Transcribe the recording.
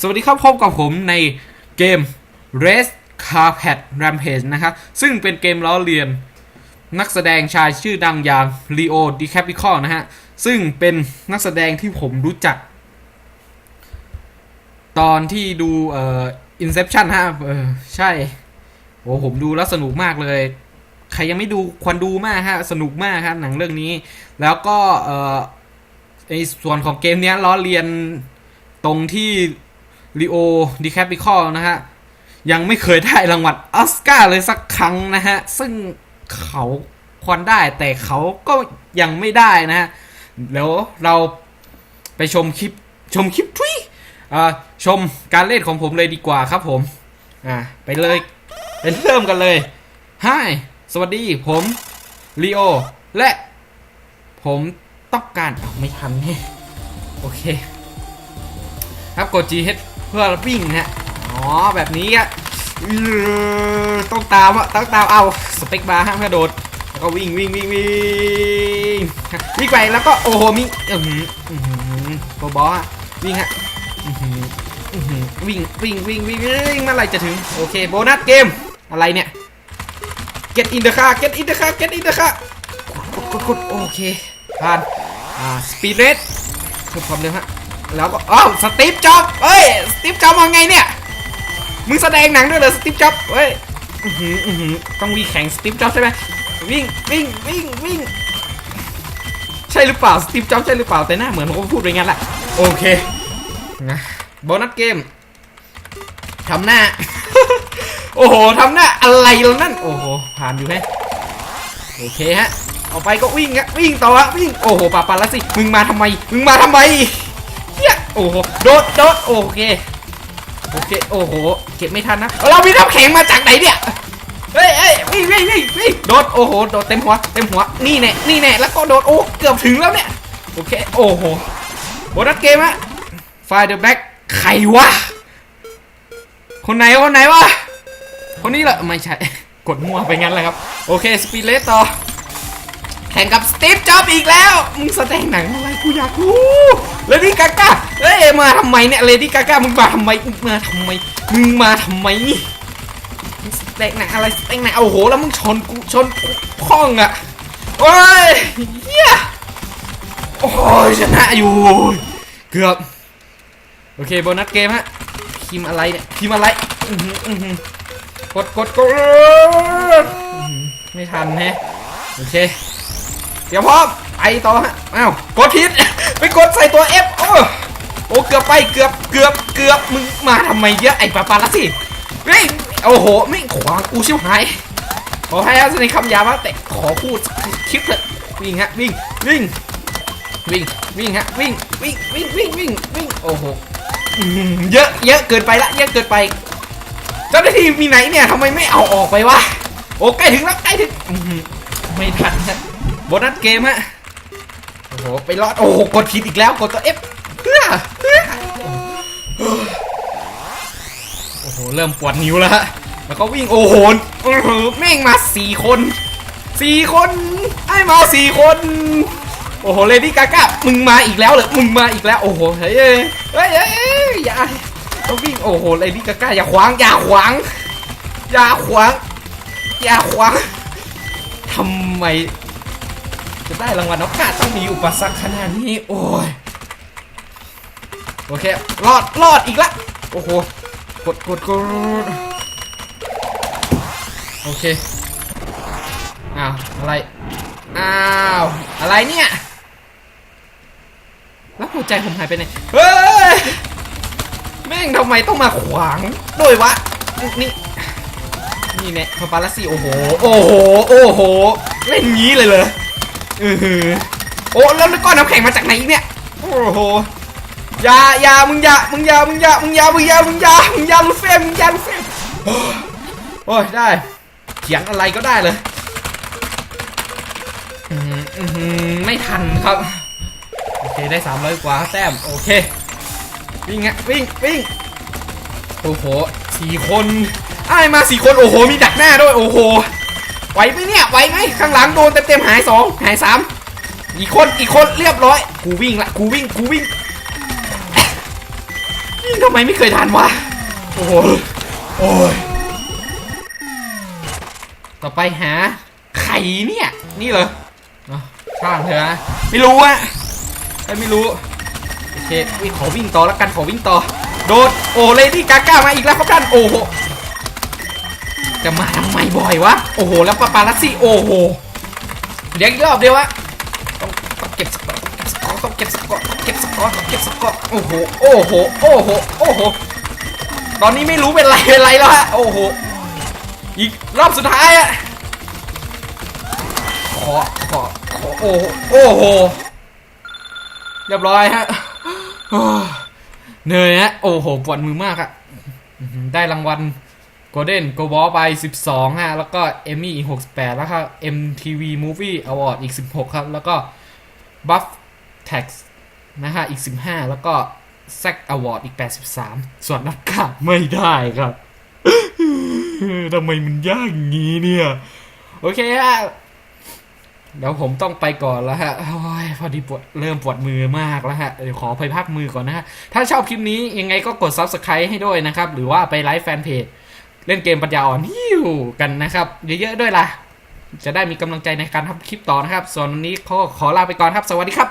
สวัสดีครับพบกับผมในเกม Race Carpet Rampage นะครับ ซึ่งเป็นเกมล้อเลียน นักแสดงชายชื่อดังอย่าง Leo DiCaprio นะฮะ ซึ่งเป็นนักแสดงที่ผมรู้จัก ตอนที่ดูเอ่อ Inception ฮะเออใช่ โอ้ผมดูแล้วสนุกมากเลย ใครยังไม่ดูควรดูมากฮะ สนุกมากครับหนังเรื่องนี้ แล้วก็เอ่อในส่วนของเกมเนี้ยล้อเลียนตรงที่ ลีโอดิแคปิคอนะฮะ ยังไม่เคยได้รางวัลออสการ์เลยสักครั้งนะฮะ ซึ่งเขาควรได้แต่เขาก็ยังไม่ได้นะฮะ แล้วเราไปชมคลิป ชมคลิปทุยอ่าชมการเล่นของผมเลยดีกว่าครับผม อ่าไปเลยไปเริ่มกันเลย Hi สวัสดีผมลีโอและ ผมต้องการอ้าวไม่ทันแฮะโอเค ครับกด G H เพื่อวิ่งนะฮะอ๋อแบบนี้อะต้องตามอะต้องตามเอาสเปคบาร์ฮะเพื่อโดดแล้วก็วิ่งวิ่งวิ่งวิ่งวิ่งไปแล้วก็โอ้โหมีอือหืออือหือโบบอสวิ่งฮะวิ่งวิ่งวิ่งวิ่งวิ่งเมื่อไรจะถึงโอเคโบนัสเกมอะไรเนี่ย get in the car get in the car get in the car กดกดกดโอเคผ่านอ่า speed rate เพิ่มความเร็วฮะ แล้วก็อ้าวสตีฟจ็อบเฮ้ยสตีฟจ็อบมาไงเนี่ยมึงแสดงหนังด้วยเหรอสตีฟจ็อบเฮ้ยอื้อหืออื้อหือต้องวิ่งแข่งสตีฟจ็อบใช่ไหมวิ่งวิ่งวิ่งวิ่งใช่หรือเปล่าสตีฟจ็อบใช่หรือเปล่าแต่หน้าเหมือนผมก็พูดไปงั้นแหละโอเคนะโบนัสเกมทำหน้า โอ้โหทำหน้าอะไรแล้วนั่นโอ้โหผ่านอยู่ไหมโอเคฮะออกไปก็วิ่งฮะวิ่งต่อฮะวิ่งโอ้โหปาปาลัสสิมึงมาทำไมมึงมาทำไม โอ้โหโดดโดดโอเคโอเคโอ้โหเก็บไม่ทันนะเรามีน้ำแข็งมาจากไหนเนี่ยเฮ้ยเฮ้ยวิ่งวิ่งวิ่งวิ่งโดดโอ้โหโดดเต็มหัวเต็มหัวนี่แน่นี่แน่แล้วก็โดดโอ้เกือบถึงแล้วเนี่ยโอเคโอ้โหโบนัสเกมฮะไฟเดอะแบ็กใครวะคนไหนคนไหนวะคนนี้เหรอไม่ใช่กดมั่วไปงั้นแหละครับ โอเค สปีดเลสต่อ ข่งกับสตีฟจ็อบอีกแล้ว มึงแสดงหนังอะไรกูอยากรู้เลดี้กาก้าเอ้ยมาทำไมเนี่ยเลดี้กาก้ามึงมาทำไมมึงมาทำไมมึงมาทำไมแสดงหนังอะไรแสดงหนังโอ้โหแล้วมึงชนกูชนกูคล้องอะโอ้ยเฮียโอ้ยชนะอยู่เกือบโอเคโบนัสเกมฮะพิมอะไรเนี่ยพิมอะไรกดกดกดไม่ทันแฮะโอเค เดี๋ยวพร้อมไปต่อฮะอ้าวกดผิดไปกดใส่ตัว F โอ้โอ้เกือบไปเกือบเกือบเกือบมึงมาทำไมเยอะไอ้ปลาปลาลัสสิเฮ้ยโอ้โหไม่ขวางกูชิบหายขอให้อาสในคำยาบนะแต่ขอพูดคลิปเถอะวิ่งฮะวิ่งวิ่งวิ่งวิ่งฮะวิ่งวิ่งวิ่งวิ่งวิ่งวิ่งโอ้โหเยอะเยอะเกินไปละเยอะเกินไปเจ้าหน้าที่มีไหนเนี่ยทำไมไม่เอาออกไปวะโอ้ใกล้ถึงแล้วใกล้ถึงไม่ทันฮะ โบนัสเกมฮะโอ้โหไปรอดโอ้โหกดผิดอีกแล้วกดตัวเพื่อเพื่อโอ้โหเริ่มปวดนิ้วแล้วฮะแล้วก็วิ่งโอ้โหโอ้โหแม่งมาสี่คนสี่คนไอ้มาสี่คนโอ้โหเลดี้กาก้ามึงมาอีกแล้วเหรอมึงมาอีกแล้วโอ้โหเฮ้ยเฮ้ยเฮ้ยอย่าต้องวิ่งโอ้โหเลดี้กาก้าอย่าขวางอย่าขวางอย่าขวางอย่าขวางทำไม จะได้รางวัลนกกาต้องมีอุปสรรคขนาดนี้ โอ้ย โอเค รอด รอดอีกละ โอ้โห กดกดกดโอเค อ้าว อะไร อ้าว อะไรเนี่ย แล้วหัวใจผมหายไปไหน เฮ้ย แม่งทำไมต้องมาขวางด้วยวะ นี่นี่เนี่ยพาปาลัสซี่โอ้โห โอ้โห โอ้โห เล่นงี้เลยเลย อืออโอ้แล้วก้อนน้ำแข็งมาจากไหนเนี่ย โอ้โหยายามึงยามึงยามึงยามึงยามึงยามึงยามึงยาลูเฟมมึงยาลูเฟมโอ้ยได้เขียนอะไรก็ได้เลยไม่ทันครับ โอเคได้สามร้อยกว่าแต้มโอเค วิ่งฮะวิ่งวิ่งโอ้โหสี่คนไอ้ายมาสี่คนโอ้โหมีดักหน้าด้วยโอ้โห ไหวไหมเนี่ยไหวไหมข้างหลังโดนเต็มๆหายสองหายสามอีกคนอีกคนเรียบร้อยกูวิ่งละกูวิ่งกูวิ่งททำไมไม่เคยทันวะโอ้โหโอ้ยต่อไปหาไข่เนี่ย นี่เหรอเนาะช่างเถอนะไม่รู้อะไม่รู้โอเควิ่งขอวิ่งต่อแล้วกันขอวิ่งต่อโดดโอ้เลดี้กาก้ามาอีกแล้วครับท่านโอ้โห จะมาทำไมบ่อยวะ โอ้โห แล้วปาปาลัสซี่ โอ้โหเดี๋ยวอีกรอบเดียววะต้องต้องเก็บสกอร์ต้องเก็บสกอร์ต้องเก็บสกอร์ต้องเก็บสกอร์ต้องเก็บสกอร์โอ้โห โอ้โห โอ้โห โอ้โห ตอนนี้ไม่รู้เป็นไรเป็นไรแล้วฮะ โอ้โห อีกรอบสุดท้ายอะขอขอขอโอ้โห โอ้โห เรียบร้อยฮะเหนื่อยฮะ โอ้โห ปวดมือมากอะได้รางวัล Golden g o b a l ไป 12 ฮะ แล้วก็ Emmy อีก 68 แล้วก็ MTV Movie Award อีก 16 ครับ แล้วก็ Buff Tax นะฮะ อีก 15 แล้วก็ SAG Award อีก 83 ส่วนนักกาไม่ได้ครับทำไมมันยากอย่างนี้เนี่ย โอเคฮะ เดี๋ยวผมต้องไปก่อนแล้วฮะโอ้ยพอดีปวดเริ่มปวดมือมากแล้วฮะ เดี๋ยวขอไปพักมือก่อนนะฮะ ถ้าชอบคลิปนี้ยังไงก็กด Subscribe ให้ด้วยนะครับ หรือว่าไปไลฟ์แฟนเพจ เล่นเกมปัญญาอ่อนฮิวกันนะครับ เยอะๆด้วยล่ะ จะได้มีกำลังใจในการทำคลิปต่อนะครับ ส่วนวันนี้ขอขอลาไปก่อนครับ สวัสดีครับ